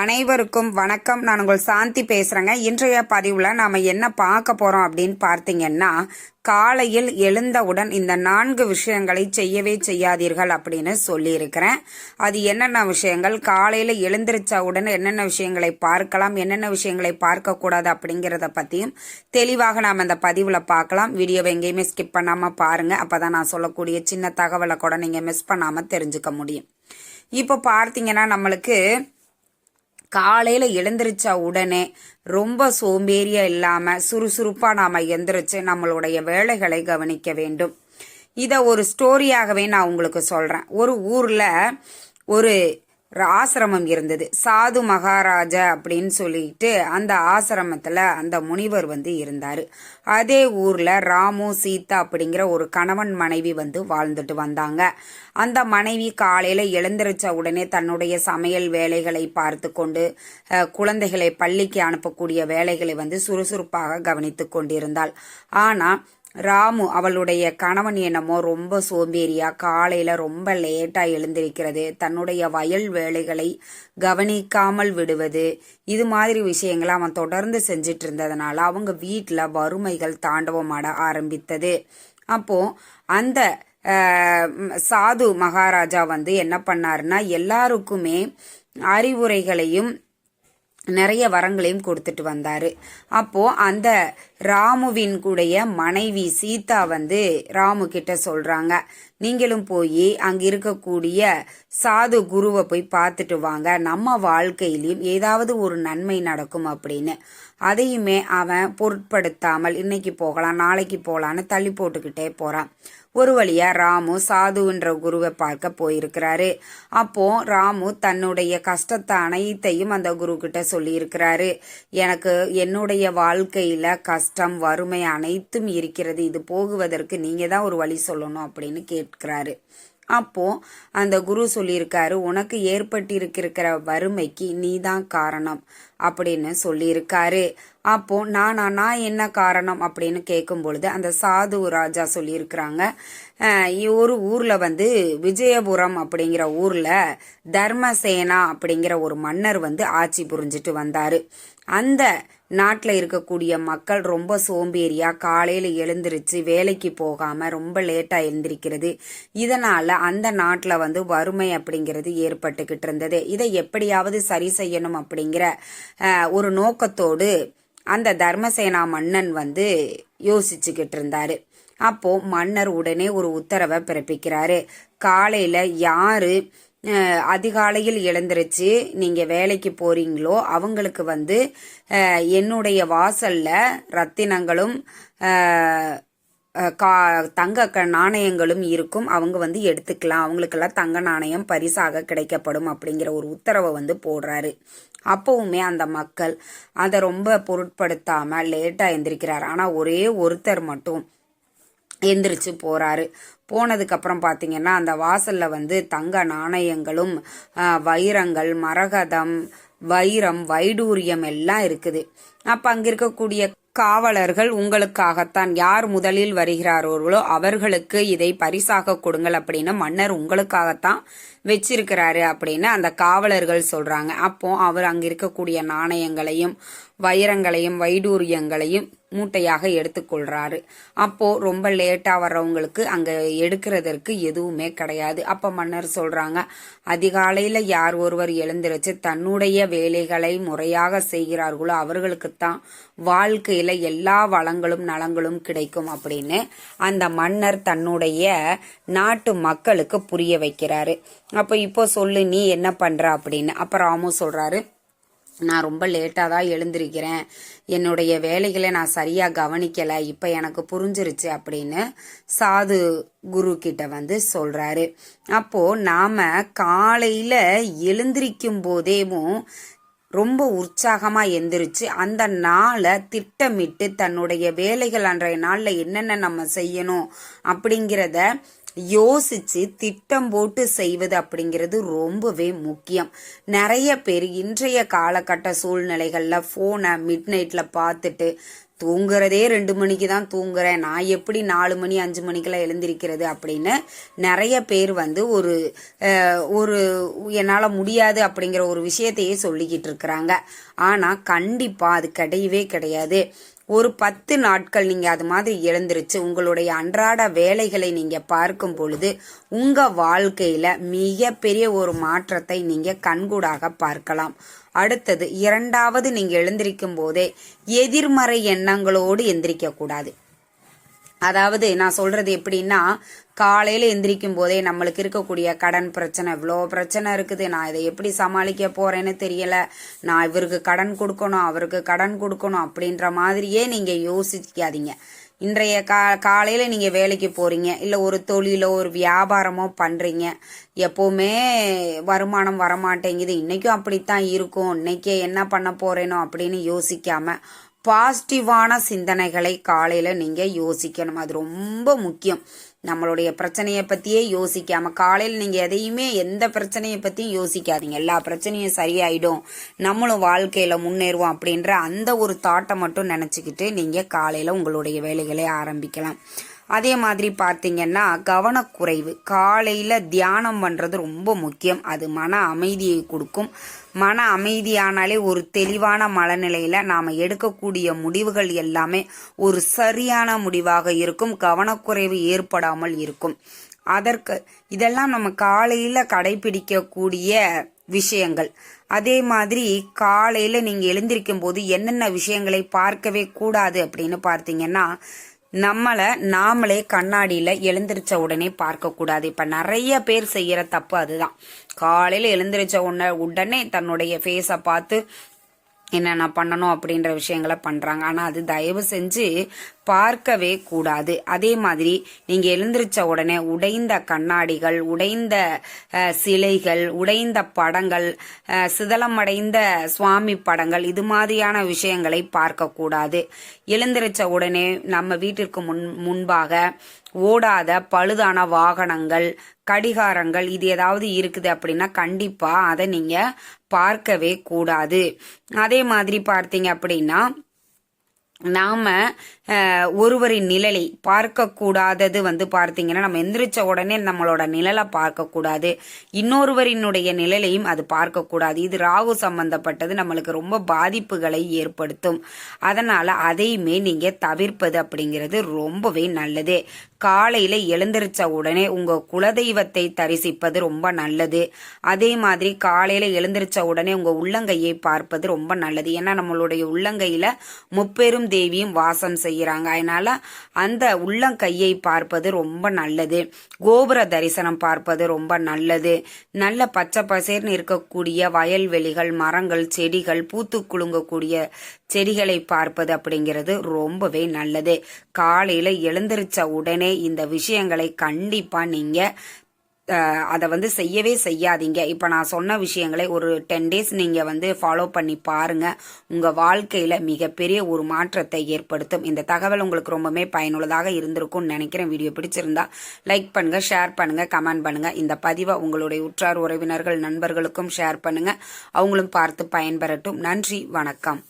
அனைவருக்கும் வணக்கம். நான் உங்கள் சாந்தி பேசுறேங்க. இன்றைய பதிவுல நாம என்ன பார்க்க போறோம் அப்படின்னு பார்த்தீங்கன்னா காலையில் எழுந்தவுடன் இந்த நான்கு விஷயங்களை செய்யவே செய்யாதீர்கள் அப்படின்னு சொல்லியிருக்கிறேன். அது என்னென்ன விஷயங்கள்? காலையில் எழுந்திரிச்ச உடனே என்னென்ன விஷயங்களை பார்க்கலாம்? என்னென்ன விஷயங்களை பார்க்கக்கூடாது அப்படிங்கிறத பற்றியும் தெளிவாக நாம் இந்த பதிவில் பார்க்கலாம். வீடியோவை எங்கேயுமே ஸ்கிப் பண்ணாமல் பாருங்கள் அப்போ தான் நான் சொல்லக்கூடிய சின்ன தகவலை கூட நீங்கள் மிஸ் பண்ணாமல் தெரிஞ்சுக்க முடியும். இப்போ பார்த்தீங்கன்னா நம்மளுக்கு காலையில் எழுந்திரிச்ச உடனே ரொம்ப சோம்பேறியாக இல்லாமல் சுறுசுறுப்பாக நாம் எந்திரிச்சு நம்மளுடைய வேலைகளை கவனிக்க வேண்டும். இதை ஒரு ஸ்டோரியாகவே நான் உங்களுக்கு சொல்கிறேன் ஒரு ஊரில் ஒரு ஆசிரமம் இருந்தது. சாது மகாராஜா அப்படின்னு சொல்லிட்டு அந்த ஆசிரமத்தில் அந்த முனிவர் வந்து இருந்தார். அதே ஊரில் ராமு சீதா அப்படிங்கிற ஒரு கணவன் மனைவி வந்து வாழ்ந்துட்டு வந்தாங்க. அந்த மனைவி காலையில் எழுந்திரிச்ச உடனே தன்னுடைய சமையல் வேலைகளை பார்த்து கொண்டு குழந்தைகளை பள்ளிக்கு அனுப்பக்கூடிய வேலைகளை வந்து சுறுசுறுப்பாக கவனித்து கொண்டிருந்தாள். ஆனால் ராமு அவளுடைய கணவன் என்னமோ ரொம்ப சோம்பேறியா காலையில ரொம்ப லேட்டா எழுந்திருக்கிறது. தன்னுடைய வயல் வேலைகளை கவனிக்காமல் விடுவது. இது மாதிரி விஷயங்களை அவன் தொடர்ந்து செஞ்சிட்டு இருந்ததுனால அவங்க வீட்டில் வறுமைகள் தாண்டவமாட ஆரம்பித்தது. அப்போ அந்த சாது மகாராஜா வந்து என்ன பண்ணாருன்னா எல்லாருக்குமே அறிவுரைகளையும் நிறைய வரங்களையும் கொடுத்துட்டு வந்தாரு. அப்போ அந்த ராமுவின் கூடைய மனைவி சீதா வந்து ராமு கிட்ட சொல்றாங்க. நீங்களும் போய் அங்க இருக்கக்கூடிய சாது குருவை போய் பார்த்துட்டு வாங்க. நம்ம வாழ்க்கையிலும் ஏதாவது ஒரு நன்மை நடக்கும் அப்படின்னு. அதையுமே அவன் பொருட்படுத்தாமல் இன்னைக்கு போகலாம் நாளைக்கு போகலான்னு தள்ளி போட்டுக்கிட்டே போறான். ஒரு வழியா ராமு சாதுன்ற குருவை பார்க்க போயிருக்கிறாரு. அப்போ ராமு தன்னுடைய கஷ்டத்தை அனைத்தையும் அந்த குரு கிட்ட சொல்லியிருக்கிறாரு. எனக்கு என்னுடைய வாழ்க்கையில கஷ்டம் வறுமை அனைத்தும் இருக்கிறது. இது போகுவதற்கு நீங்க தான் ஒரு வழி சொல்லணும் அப்படின்னு கேட்கிறாரு. அப்போ அந்த குரு சொல்லியிருக்காரு உனக்கு ஏற்பட்டிருக்கிற வறுமைக்கு நீதான் காரணம் அப்படின்னு சொல்லியிருக்காரு. அப்போ நானா நான் என்ன காரணம்? அப்படின்னு கேட்கும் பொழுது அந்த சாது ராஜா சொல்லியிருக்கிறாங்க ஒரு ஊர்ல வந்து விஜயபுரம் அப்படிங்கிற ஊர்ல தர்மசேனா அப்படிங்கிற ஒரு மன்னர் வந்து ஆட்சி புரிஞ்சிட்டு வந்தாரு. அந்த நாட்டில் இருக்கக்கூடிய மக்கள் ரொம்ப சோம்பேறியாக காலையில் எழுந்திருச்சு வேலைக்கு போகாமல் ரொம்ப லேட்டாக எழுந்திருக்கிறது. இதனால் அந்த நாட்டில் வந்து வறுமை அப்படிங்கிறது ஏற்பட்டுக்கிட்டு இருந்தது. இதை எப்படியாவது சரி செய்யணும் அப்படிங்கிற ஒரு நோக்கத்தோடு அந்த தர்மசேனா மன்னன் வந்து யோசிச்சுக்கிட்டு இருந்தாரு. அப்போ மன்னர் உடனே ஒரு உத்தரவை பிறப்பிக்கிறாரு. காலையில யாரு அதிகாலையில் எழுந்திருச்சு நீங்க வேலைக்கு போறீங்களோ அவங்களுக்கு வந்து என்னுடைய வாசல்ல ரத்தினங்களும் கா தங்க க- நாணயங்களும் இருக்கும். அவங்க வந்து எடுத்துக்கலாம். அவங்களுக்கெல்லாம் தங்க நாணயம் பரிசாக கிடைக்கப்படும் அப்படிங்கிற ஒரு உத்தரவை வந்து போடுறாரு. அப்பவுமே அந்த மக்கள் அதை ரொம்ப பொருட்படுத்தாமல் லேட்டாக எந்திரிக்கிறார். ஆனால் ஒரே ஒருத்தர் மட்டும். எந்திரிச்சு போறாரு. போனதுக்கப்புறம் பார்த்தீங்கன்னா அந்த வாசல்ல வந்து தங்க நாணயங்களும் வைரங்கள் மரகதம் வைரம் வைடூரியம் எல்லாம் இருக்குது. அப்போ அங்கே இருக்கக்கூடிய காவலர்கள் உங்களுக்காகத்தான் யார் முதலில் வருகிறார்களோ அவர்களுக்கு இதை பரிசாக கொடுங்கள் அப்படின்னு மன்னர் உங்களுக்காகத்தான் வச்சிருக்கிறாரு அப்படின்னு அந்த காவலர்கள் சொல்றாங்க. அப்போ அவர் அங்க இருக்கக்கூடிய நாணயங்களையும் வைரங்களையும் வைடூரியங்களையும் மூட்டையாக எடுத்துக்கொள்றாரு அப்போ ரொம்ப லேட்டா வர்றவங்களுக்கு அங்க எடுக்கிறதற்கு எதுவுமே கிடையாது. அப்ப மன்னர் சொல்றாங்க அதிகாலையில யார் ஒருவர் எழுந்திருச்சு தன்னுடைய வேலைகளை முறையாக செய்கிறார்களோ அவர்களுக்குத்தான் வாழ்க்கையில எல்லா வளங்களும் நலங்களும் கிடைக்கும் அப்படின்னு அந்த மன்னர் தன்னுடைய நாட்டு மக்களுக்கு புரிய வைக்கிறாரு. அப்ப இப்போ சொல்லு நீ என்ன பண்ற அப்படின்னு. அப்ப ராமு சொல்றாரு நான் ரொம்ப லேட்டாக தான் எழுந்திருக்கிறேன். என்னுடைய வேலைகளை நான் சரியாக கவனிக்கலை. இப்போ எனக்கு புரிஞ்சிருச்சு அப்படின்னு சாது குரு கிட்ட வந்து சொல்கிறாரு அப்போது நாம் காலையில் எழுந்திருக்கும் போதேவும் ரொம்ப உற்சாகமாக எந்திரிச்சு அந்த நாளை திட்டமிட்டு தன்னுடைய வேலைகள் அன்றைய நாளில் என்னென்ன நம்ம செய்யணும் அப்படிங்கிறத யோசிச்சு திட்டம் போட்டு செய்வது அப்படிங்கிறது ரொம்பவே முக்கியம். நிறைய பேர் இன்றைய காலகட்ட சூழ்நிலைகளில் ஃபோனை மிட் நைட்ல பார்த்துட்டு தூங்குறதே ரெண்டு மணிக்கு தான் தூங்குறேன் நான் எப்படி நாலு மணி அஞ்சு மணிக்கெல்லாம் எழுந்திருக்கிறது அப்படின்னு நிறைய பேர் வந்து ஒரு ஒரு என்னால் முடியாது அப்படிங்கிற ஒரு விஷயத்தையே சொல்லிக்கிட்டு இருக்கிறாங்க. ஆனால் கண்டிப்பாக அது கிடையவே கிடையாது. ஒரு பத்து நாட்கள் நீங்கள் அது மாதிரி எழுந்திருச்சு உங்களுடைய அன்றாட வேலைகளை நீங்கள் பார்க்கும் பொழுது உங்கள் வாழ்க்கையில் மிகப்பெரிய ஒரு மாற்றத்தை நீங்கள் கண்கூடாக பார்க்கலாம். அடுத்தது இரண்டாவது நீங்கள் எழுந்திருக்கும் போதே எதிர்மறை எண்ணங்களோடு எந்திரிக்க கூடாது. அதாவது நான் சொல்றது எப்படின்னா காலையில எந்திரிக்கும் போதே நம்மளுக்கு இருக்கக்கூடிய கடன் பிரச்சனை இவ்வளோ பிரச்சனை இருக்குது நான் இதை எப்படி சமாளிக்க போறேன்னு தெரியல. நான் இவருக்கு கடன் கொடுக்கணும் அவருக்கு கடன் கொடுக்கணும் அப்படின்ற மாதிரியே நீங்க யோசிக்காதீங்க. இன்றைய கா காலையில் நீங்கள் வேலைக்கு போகிறீங்க இல்லை ஒரு தொழிலோ ஒரு வியாபாரமோ பண்ணுறீங்க எப்போவுமே வருமானம் வரமாட்டேங்குது. இன்றைக்கும் அப்படித்தான் இருக்கும். இன்றைக்கே என்ன பண்ண போகிறேனோ அப்படின்னு யோசிக்காம பாசிட்டிவான சிந்தனைகளை காலையில் நீங்கள் யோசிக்கணும். அது ரொம்ப முக்கியம். நம்மளுடைய பிரச்சனையை பற்றியே யோசிக்காம காலையில் நீங்கள் எதையுமே எந்த பிரச்சனையை பற்றியும் யோசிக்காதீங்க. எல்லா பிரச்சனையும் சரியாயிடும். நம்மளும் வாழ்க்கையில் முன்னேறுவோம் அப்படின்ற அந்த ஒரு தாட்டை மட்டும் நினச்சிக்கிட்டு நீங்கள் காலையில் உங்களுடைய வேலைகளை ஆரம்பிக்கலாம். அதே மாதிரி பார்த்தீங்கன்னா கவனக்குறைவு. காலையில் தியானம் பண்ணுறது ரொம்ப முக்கியம். அது மன அமைதியை கொடுக்கும். மன அமைதியானாலே ஒரு தெளிவான மனநிலையில் நாம் எடுக்கக்கூடிய முடிவுகள் எல்லாமே ஒரு சரியான முடிவாக இருக்கும். கவனக்குறைவு ஏற்படாமல் இருக்கும். அதற்கு இதெல்லாம் நம்ம காலையில் கடைபிடிக்கக்கூடிய விஷயங்கள். அதே மாதிரி காலையில் நீங்கள் எழுந்திருக்கும் போது என்னென்ன விஷயங்களை பார்க்கவே கூடாது அப்படின்னு பார்த்தீங்கன்னா நம்மளை நாமளே கண்ணாடியில் எழுந்திரிச்ச உடனே பார்க்கக்கூடாது இப்போ நிறைய பேர் செய்கிற தப்பு அதுதான். காலையில் எழுந்திரிச்ச உடனே உடனே தன்னுடைய ஃபேஸை பார்த்து என்னென்ன பண்ணணும் அப்படின்ற விஷயங்களை பண்ணுறாங்க ஆனால் அது தயவு செஞ்சு பார்க்கவே கூடாது. அதே மாதிரி நீங்கள் எழுந்திரிச்ச உடனே உடைந்த கண்ணாடிகள் உடைந்த சிலைகள் உடைந்த படங்கள் சிதலமடைந்த சுவாமி படங்கள் இது மாதிரியான விஷயங்களை பார்க்கக்கூடாது. எழுந்திரிச்ச உடனே நம்ம வீட்டிற்கு முன் முன்பாக ஓடாத பழுதான வாகனங்கள் கடிகாரங்கள் இது ஏதாவது இருக்குது அப்படின்னா கண்டிப்பா அதை நீங்க பார்க்கவே கூடாது. அதே மாதிரி பார்த்தீங்க அப்படின்னா நாம ஒருவரின் நிழலை பார்க்கக்கூடாதது வந்து பார்த்தீங்கன்னா நம்ம எந்திரிச்ச உடனே நம்மளோட நிழலை பார்க்கக்கூடாது. இன்னொருவரினுடைய நிழலையும் அது பார்க்கக்கூடாது. இது ராகு சம்பந்தப்பட்டது நம்மளுக்கு ரொம்ப பாதிப்புகளை ஏற்படுத்தும். அதனால் அதையுமே நீங்கள் தவிர்ப்பது அப்படிங்கிறது ரொம்பவே நல்லது. காலையில் எழுந்திரிச்ச உடனே உங்கள் குலதெய்வத்தை தரிசிப்பது ரொம்ப நல்லது. அதே மாதிரி காலையில் எழுந்திரிச்ச உடனே உங்கள் உள்ளங்கையை பார்ப்பது ரொம்ப நல்லது. ஏன்னா நம்மளுடைய உள்ளங்கையில் முப்பெரும் தேவியும் வாசம் செய்கிறாங்க. அதனால அந்த உள்ளங்கையை பார்ப்பது ரொம்ப நல்லது. கோபுர தரிசனம் பார்ப்பது ரொம்ப நல்லது. நல்ல பச்சை பசேர்னு இருக்கக்கூடிய வயல்வெளிகள் மரங்கள் செடிகள் பூத்து குலுங்கக்கூடிய செடிகளை பார்ப்பது அப்படிங்கிறது ரொம்பவே நல்லது. காலையில எழுந்திரிச்ச உடனே இந்த விஷயங்களை கண்டிப்பா நீங்க அதை வந்து செய்யவே செய்யாதீங்க. இப்போ நான் சொன்ன விஷயங்களை ஒரு டென் டேஸ் நீங்கள் வந்து ஃபாலோ பண்ணி பாருங்க. உங்கள் வாழ்க்கையில் மிகப்பெரிய ஒரு மாற்றத்தை ஏற்படுத்தும். இந்த தகவல் உங்களுக்கு ரொம்பவே பயனுள்ளதாக இருந்திருக்கும்னு நினைக்கிறேன். வீடியோ பிடிச்சிருந்தா லைக் பண்ணுங்கள் ஷேர் பண்ணுங்கள் கமெண்ட் பண்ணுங்கள் இந்த பதிவை உங்களுடைய உற்றார் உறவினர்கள் நண்பர்களுக்கும் ஷேர் பண்ணுங்கள் அவங்களும் பார்த்து பயன்பெறட்டும். நன்றி வணக்கம்.